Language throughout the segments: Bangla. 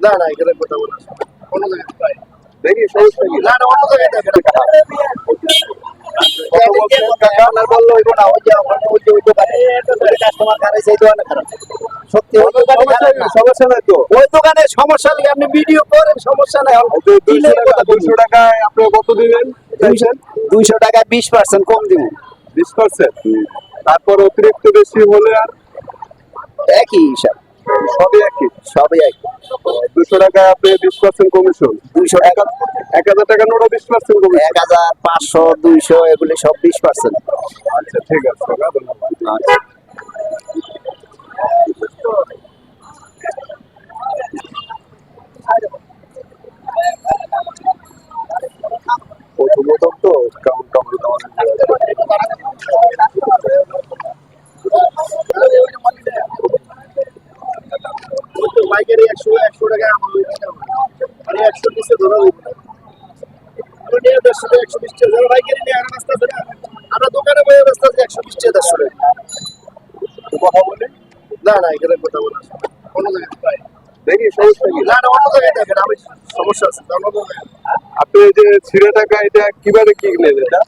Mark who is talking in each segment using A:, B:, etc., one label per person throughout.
A: না না এখানে কথা বলা অন্য জায়গায়
B: দেখি সমস্যা কি?
A: না না অন্য জায়গায় দেখেন
B: নাই
A: আপনি ভিডিও করেন সমস্যা নাই।
B: দুইশো টাকায় আপনি কত দিবেন?
A: দুইশো টাকা বিশ পার্সেন্ট কম দিব।
B: বিশ পার্সেন্ট তারপর অতিরিক্ত বেশি হলে আর?
A: একই হিসাব।
B: সবই একই
A: সবই একই।
B: দুশো টাকা আপনি বিশ পার্সেন্ট কমিশন
A: দুইশো
B: এক হাজার টাকা নোট বিশ পার্সেন্ট কমিশন
A: এক হাজার পাঁচশো দুইশো এগুলি সব বিশ পার্সেন্ট
B: আচ্ছা ঠিক আছে ধন্যবাদ।
A: পাইকারি একশো একশো টাকা আর একশো পিসে ধরা হইব না আমরা নিয়ে দেড়শো টাকা একশো বিশ যারা পাইকারি নিয়ে আনা ব্যস্ত আছে না আমরা দোকানে বয়ে ব্যস্ত আছি একশো বিশ টাকা দেড়শো টাকা।
B: কথা বলে?
A: না না এখানে কথা বলা অন্য জায়গায়।
B: দেখি সমস্যা কি?
A: না না অন্য জায়গায় দেখেন আমি সমস্যা আছে অন্য জায়গায়।
B: আপনি যে ছিঁড়ে টাকা এটা কীভাবে কিনলেন এটা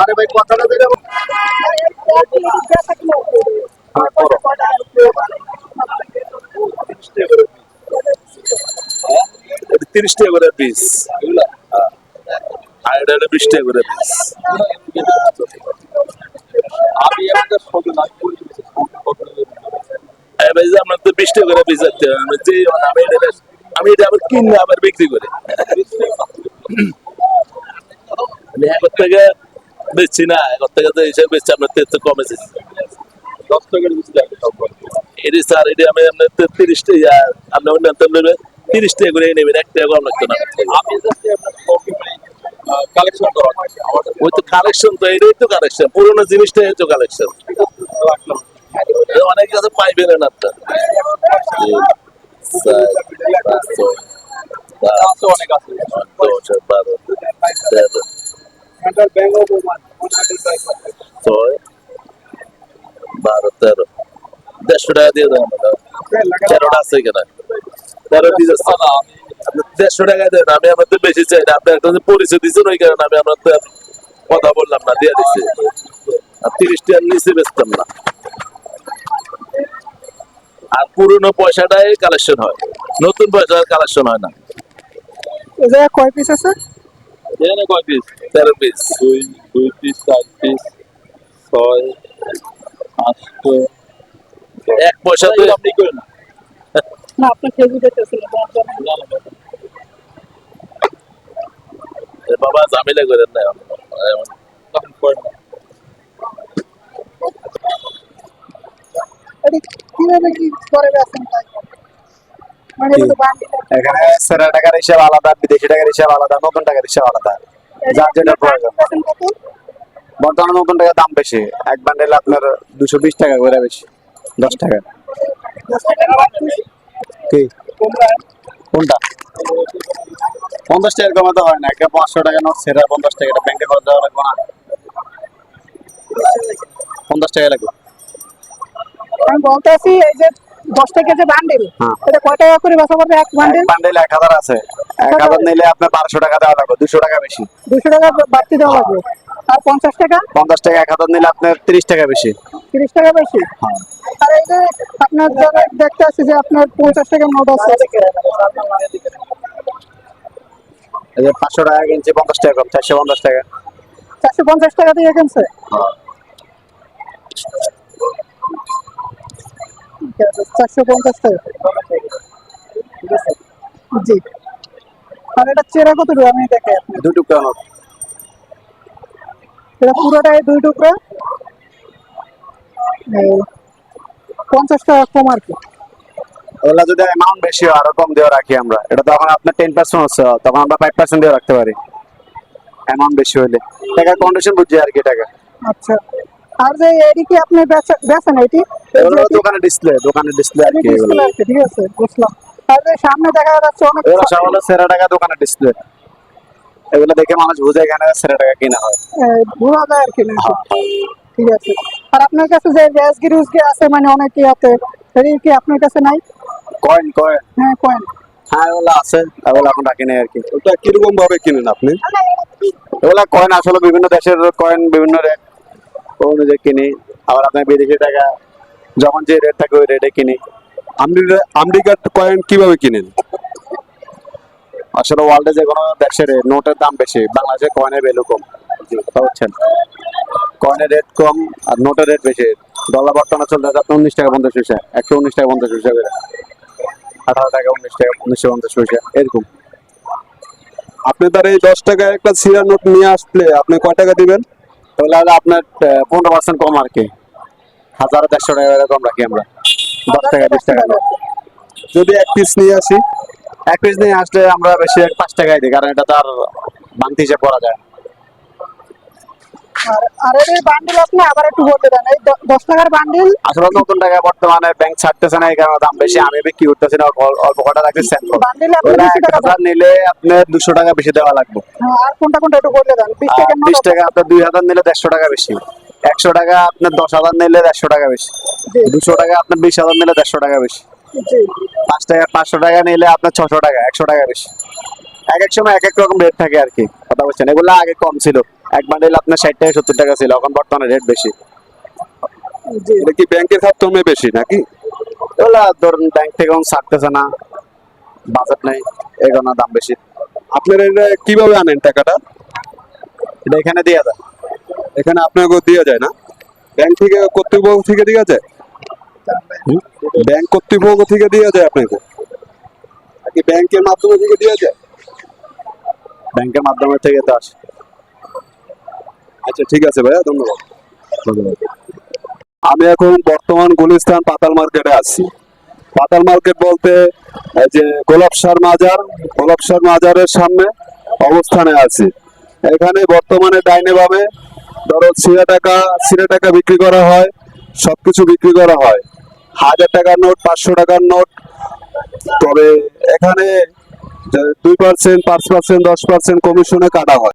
A: আরে ভাই কথাটা
C: তিরিশ টাকা করে পিস আর এটা হলো বিশ টাকা করে পিস
B: আমি একটা ছবি লাইক করে
C: এবার তো বিশ টাকা করে পিস আছে আমি যে আমি এটা আমি এটা আবার কিনে আবার বিক্রি করি। আমি একর থেকে বেচছি না একর থেকে তো হিসাব বেচছি আপনার তো কমেছে
B: দশ টাকার বেশি সব
C: এটি স্যার এটি আমি আপনার তিরিশ টাকা আপনি অন্য তিরিশ টাকা করে নেবেন এক টাকা কম লাগতো না। ওই তো কালেকশন তো এটাই তো কালেকশন পুরোনো জিনিসটাই তো কালেকশন অনেক কাছে পাইবেন না আপনার
B: আছে অনেক আছে
C: বারো তেরো। দেড়শো টাকা দিয়ে দেন তেরোটা আছে এখানে তেরো পিস আছে আপনি দেড়শো টাকা দেন আমি আমার তো বেশি চাই না। আপনি একটা পরিচয় দিচ্ছেন ওই কারণে আমি আপনার তো কথা বললাম না দিয়ে দিচ্ছি আর তিরিশ টাকার নিচে বেচতাম না। আর পুরনো পয়সাটাই কালেকশন হয়। নতুন পয়সার কালেকশন হয় না।
D: কয় পিস আছে?
C: এখানে কয় পিস তেরো পিস
B: দুই দুই পিস চার পিস ছয় পাঁচশো
C: এক পয়সা তো
B: আপনি করেন না।
D: না আপনার কেজি
C: বাবা ঝামেলা করেন না
B: তখন করেন
D: কীভাবে কি করে তাই? মানে
A: এখানে সেরা টাকার হিসাব আলাদা বিদেশি টাকার হিসাব আলাদা নতুন টাকার হিসাব আলাদা। যার যেটা প্রয়োজন। বর্তমানে নতুন টাকার দাম বেশি। এক বান্ডেল আপনার দুশো বিশ টাকা করে বেশি দশ টাকা।
D: দশ টাকা।
A: কি? কোনটা? পঞ্চাশ টাকার কমাতে হয় না একটা পাঁচশো টাকা নোট সেরা পঞ্চাশ টাকা এটা ব্যাংকে খরচ দেওয়া লাগবে না। পঞ্চাশ টাকা লাগবে।
D: আমি বলতে আছি এই যে দশ টাকা যে বান্ডিল
A: হ্যাঁ।
D: এটা কয় টাকা করে বেচা পড়বে এক বান্ডিল
A: বান্ডেল এক হাজার আছে। এক হাজার। নিলে আপনার বারোশো টাকা দেওয়া লাগবে দুশো টাকা বেশি।
D: দুশো টাকা বাড়তি দেওয়া লাগবে। আর পঞ্চাশ টাকা?
A: পঞ্চাশ টাকা এক হাজার নিলে আপনার তিরিশ টাকা বেশি।
D: তিরিশ টাকা বেশি?
A: হ্যাঁ।
D: আর এই যে আপনার যারা দেখতে আসছে যে আপনার পঞ্চাশ টাকার নোট আছে।
A: এই যে পাঁচশো টাকা কিনছি পঞ্চাশ টাকা কম চারশো পঞ্চাশ টাকা।
D: চারশো পঞ্চাশ টাকা দিয়ে কিনছে? ঠিক আছে, চারশো পঞ্চাশ টাকা। জি। আর এটা চেরা কত টাকা আমি দেখে আপনি
A: দুই টুকরা নোট।
D: এটা পুরোটাই দুই টুকরা? পঞ্চাশ টাকা কম আর কি।
A: যদি অ্যামাউন্ট বেশি হয় আরও কম দিয়ে রাখি আমরা। এটা তখন আপনার টেন পার্সেন্ট হচ্ছে তখন আমরা ফাইভ পার্সেন্ট দিয়ে রাখতে পারি। অ্যামাউন্ট বেশি হলে টাকা কন্ডিশন বুঝছি আর কি টাকা।
D: আচ্ছা। আর যে এটি কি আপনি বেচেন এটি?
A: এগুলো দোকানে ডিসপ্লে দোকানে ডিসপ্লে আর কি এগুলো।
D: ঠিক আছে বুঝলাম। আর যে সামনে দেখা যাচ্ছে অনেক
A: এগুলো সব হলো সেরা টাকা দোকানে ডিসপ্লে এগুলো দেখে মানুষ বুঝে এখানে সেরা টাকা কিনা হয়।
D: যায় আর কি নাকি? ঠিক আছে। আর আপনার কাছে যে রেসগি রুসগি আছে মানে অনেক ইয়াতে সেটি কি আপনার কাছে নাই?
A: কয়েন কয়েন
D: হ্যাঁ কয়েন
A: হ্যাঁ এগুলো আছে এগুলো এখন রাখি নাই আর কি।
B: ওটা কীরকম ভাবে কিনেন আপনি?
A: এগুলা কয়েন আসলে বিভিন্ন দেশের কয়েন বিভিন্ন রেট অনুযায়ী কিনি। আবার আপনার বিদেশি টাকা যখন যে রেট থাকে ওই রেটে কিনি।
B: আমেরিকা আমেরিকার কয়েন কীভাবে কিনেন?
A: আসলে ওয়ার্ল্ডে যে কোনো দেশের নোটের দাম বেশি বাংলাদেশে কয়েনের ভ্যালু কম। বুঝতে পারছেন? কয়েনের রেট কম আর নোটের রেট বেশি? ডলার বর্তমানে চলতে আছে আপনার উনিশ টাকা পঞ্চাশ পয়সা, একশো উনিশ টাকা পঞ্চাশ পয়সা করে। আঠারো টাকা, উনিশ টাকা, উনিশশো পঞ্চাশ পয়সা, এরকম।
B: আপনি তার এই দশ টাকায় একটা সিরা নোট নিয়ে আসলে আপনি কয় টাকা দিবেন?
A: তাহলে হলো আপনার পনেরো পার্সেন্ট কম আর কি। হাজার দেড়শো টাকা কম রাখি আমরা। দশ টাকা, বিশ টাকা।
B: যদি এক পিস নিয়ে আসি,
A: এক পিস নিয়ে আসলে আমরা বেশি পাঁচ টাকায় দিই, কারণ এটা তার বাংতি হিসেব করা যায়।
D: আর আর এর বান্ডিল আপনি আবার একটু বলতে দেন এই দ- টাকার বান্ডিল
A: আসলে নতুন টাকা বর্তমানে ব্যাংক ছাড়তেছে না এই কারণে দাম বেশি। আমি বিক্রি করতেছি না অল্প- অল্প কটা রাখছি স্যাম্পল
D: বান্ডিল আপনি বেশি টাকা
A: নিলে আপনার দুশো টাকা বেশি দেওয়া লাগবে।
D: আর কোনটা কোনটা একটু বলতে দেন?
A: টাকা আপনার দুই হাজার নিলে দেড়শো টাকা বেশি। একশো টাকা আপনার দশ হাজার নিলে দেড়শো টাকা বেশি। দুশো টাকা আপনার বিশ হাজার নিলে দেড়শো টাকা বেশি। পাঁচ টাকা পাঁচশো টাকা নিলে আপনার ছশো টাকা একশো টাকা বেশি। এক এক সময় এক এক রকম রেট থাকে আর কি কথা বলছেন। এগুলো আগে কম ছিল। এক বান্ডিল আপনার ষাট টাকা সত্তর টাকা ছিল এখন বর্তমানে রেট বেশি।
B: এটা কি ব্যাংকের মাধ্যমে বেশি নাকি?
A: এগুলা ধরুন ব্যাংক থেকে এখন ছাড়তেছে না বাজেট নেই এই দাম বেশি।
B: আপনারা এটা কীভাবে আনেন টাকাটা?
A: এটা এখানে দিয়ে দেয়
B: এখানে আপনাকে দেওয়া যায় না। ব্যাংক থেকে কর্তৃপক্ষ থেকে দেওয়া যায়? ব্যাংক কর্তৃপক্ষ থেকে দেওয়া যায় আপনাকে? নাকি ব্যাংকের মাধ্যমে থেকে দেওয়া যায়?
A: ব্যাংকের মাধ্যমে থেকে তো আসে।
B: আচ্ছা ঠিক আছে ভাইয়া, ধন্যবাদ। আমি এখন বর্তমান গুলিস্তান পাতাল মার্কেটে আছি। পাতাল মার্কেট বলতে যে গোলাপসার মাজার গোলাপসার মাজারের সামনে অবস্থানে আছি। এখানে বর্তমানে ডাইনে ভাবে ধরো সিরা টাকা সিরা টাকা বিক্রি করা হয়, সবকিছু বিক্রি করা হয়। হাজার টাকার নোট, পাঁচশো টাকার নোট। তবে এখানে দুই পার্সেন্ট পাঁচ পার্সেন্ট দশ পার্সেন্ট কমিশনে কাটা হয়।